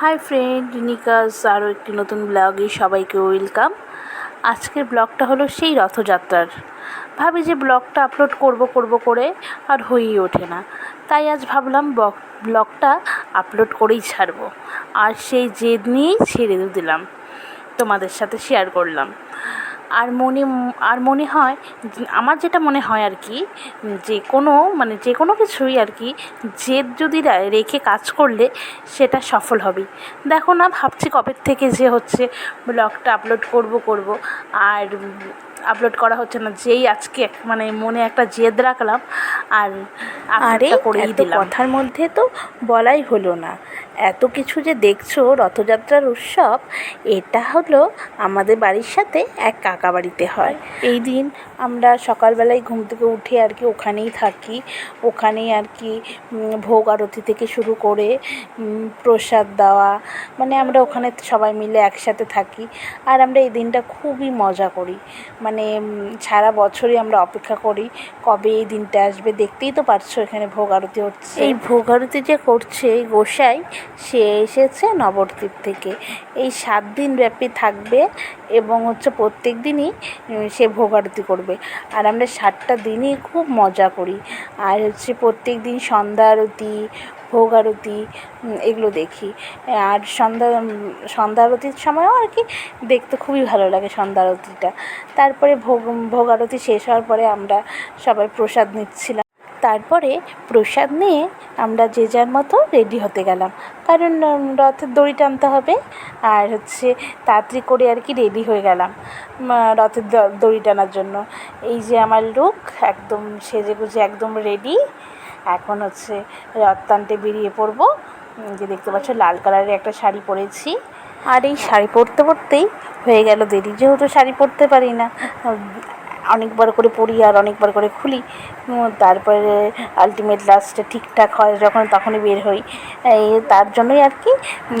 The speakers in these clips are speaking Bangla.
হাই ফ্রেন্ড রিনিকাস আরও একটি নতুন ব্লগে সবাইকে ওয়েলকাম। আজকের ব্লগটা হলো সেই রথযাত্রার। ভাবি যে ব্লগটা আপলোড করব করব করে আর হয়েই ওঠে না। তাই আজ ভাবলাম ব্লগটা আপলোড করেই ছাড়বো। আর সেই জেদ নিয়েই ছেড়ে দিলাম। তোমাদের সাথে শেয়ার করলাম। আর মনে আর মনে হয় আমার যেটা মনে হয় আর কি যে কোনো মানে যে কোনো কিছুই আর কি জেদ যদি রেখে কাজ করলে সেটা সফল হবে দেখো না ভাবছি কবের থেকে যে হচ্ছে ব্লগটা আপলোড করব করব আর আপলোড করা হচ্ছে না যেই আজকে মানে মনে একটা জেদ রাখলাম আর আরে করেই দিলাম। কথার মধ্যে তো বলাই হলো না। এত কিছু যে দেখছ রথযাত্রার উৎসব, এটা হলো আমাদের বাড়ির সাথে এক কাকা বাড়িতে হয়। এই দিন আমরা সকালবেলায় ঘুম থেকে উঠে আর কি ওখানেই থাকি। ওখানেই আর কি ভোগ আরতি থেকে শুরু করে প্রসাদ দেওয়া মানে আমরা ওখানে সবাই মিলে একসাথে থাকি। আর আমরা এই দিনটা খুবই মজা করি। মানে সারা বছরই আমরা অপেক্ষা করি কবে এই দিনটা আসবে। দেখতেই তো পারছ এখানে ভোগ আরতি হচ্ছে। এই ভোগ আরতি যে করছে গোসাই সে এসেছে নবদ্বীপ থেকে। এই সাত দিন ব্যাপী থাকবে এবং হচ্ছে প্রত্যেক দিনই সে ভোগ আরতি করবে। আর আমরা সাতটা দিনই খুব মজা করি। আর হচ্ছে প্রত্যেক দিন সন্ধ্যা আরতি, ভোগ আরতি এগুলো দেখি। আর সন্ধ্যা সন্ধ্যা আরতির সময়ও আর কি দেখতে খুবই ভালো লাগে সন্ধ্যা আরতিটা। তারপরে ভোগ ভোগ আরতি শেষ হওয়ার পরে আমরা সবাই প্রসাদ নিচ্ছিলাম। তারপরে প্রসাদ নিয়ে আমরা যে যার মতো রেডি হতে গেলাম। কারণ রথের দড়ি টানতে হবে আর হচ্ছে তাড়াতাড়ি করে আর কি রেডি হয়ে গেলাম রথের দড়ি টানার জন্য। এই যে আমার লুক একদম সেজে গুজে একদম রেডি এখন হচ্ছে রথ টানতে বেরিয়ে পড়ব। যে দেখতে পাচ্ছ লাল কালারের একটা শাড়ি পরেছি। আর এই শাড়ি পরতে পরতেই হয়ে গেল দেরি। যেহেতু শাড়ি পরতে পারি না অনেকবার করে পড়ি আর অনেকবার করে খুলি। তারপরে আলটিমেট লাস্টে ঠিকঠাক হয়, যখন তখনই বের হই। এই তার জন্যই আর কি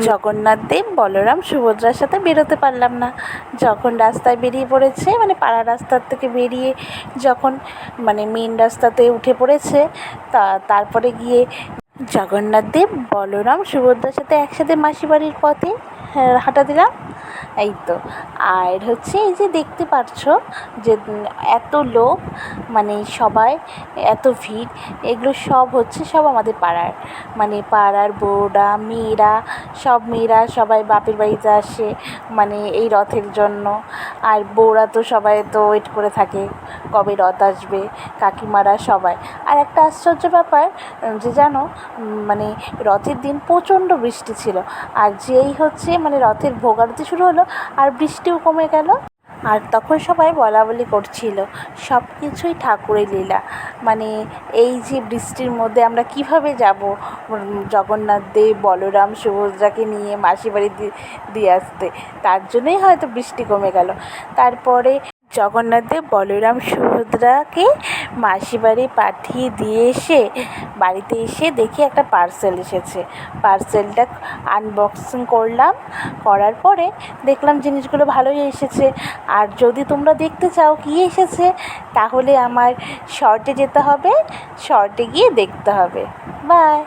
জগন্নাথ দেব, বলরাম, সুভদ্রার সাথে বেরোতে পারলাম না। যখন রাস্তায় বেরিয়ে পড়েছে মানে পাড়া রাস্তার থেকে বেরিয়ে যখন মানে মেন রাস্তাতে উঠে পড়েছে, তা, তারপরে গিয়ে জগন্নাথ দেব, বলরাম, সুভদ্রার সাথে একসাথে মাসি বাড়ির পথে হাঁটা দিলাম। এই তো। আর হচ্ছে এই যে দেখতে পাচ্ছ যে এত লোক মানে সবাই, এত ভিড়, এগুলো সব হচ্ছে সব আমাদের পাড়ার। মানে পাড়ার বউরা, মেয়েরা, সব মেয়েরা সবাই বাপের বাড়িতে আসে মানে এই রথের জন্য। আর বউরা তো সবাই তো ওয়েট করে থাকে, কবে রথ আসবে, কাকিমারা সবাই। আর একটা আশ্চর্য ব্যাপার, যে জানো মানে রথের দিন প্রচণ্ড বৃষ্টি ছিল। আর যেই হচ্ছে মানে রথের ভোগারতি শুরু হলো আর বৃষ্টিও কমে গেল। আর তখন সবাই বলা বলি করছিল, সব কিছুই ঠাকুরের লীলা। মানে এই যে বৃষ্টির মধ্যে আমরা কীভাবে যাব? জগন্নাথ দেব, বলরাম, সুভদ্রাকে নিয়ে মাসি বাড়ি দিয়ে আসতে। তার জন্যই হয়তো বৃষ্টি কমে গেল। তারপরে জগন্নাথদেব বলরাম, সুভদ্রাকে মাসি বাড়ি পাঠিয়ে দিয়ে এসে বাড়িতে এসে দেখি একটা পার্সেল এসেছে। পার্সেলটা আনবক্সিং করলাম, করার পরে দেখলাম জিনিসগুলো ভালোই এসেছে। আর যদি তোমরা দেখতে চাও কী এসেছে, তাহলে আমার শর্টে যেতে হবে শর্টে গিয়ে দেখতে হবে। বাই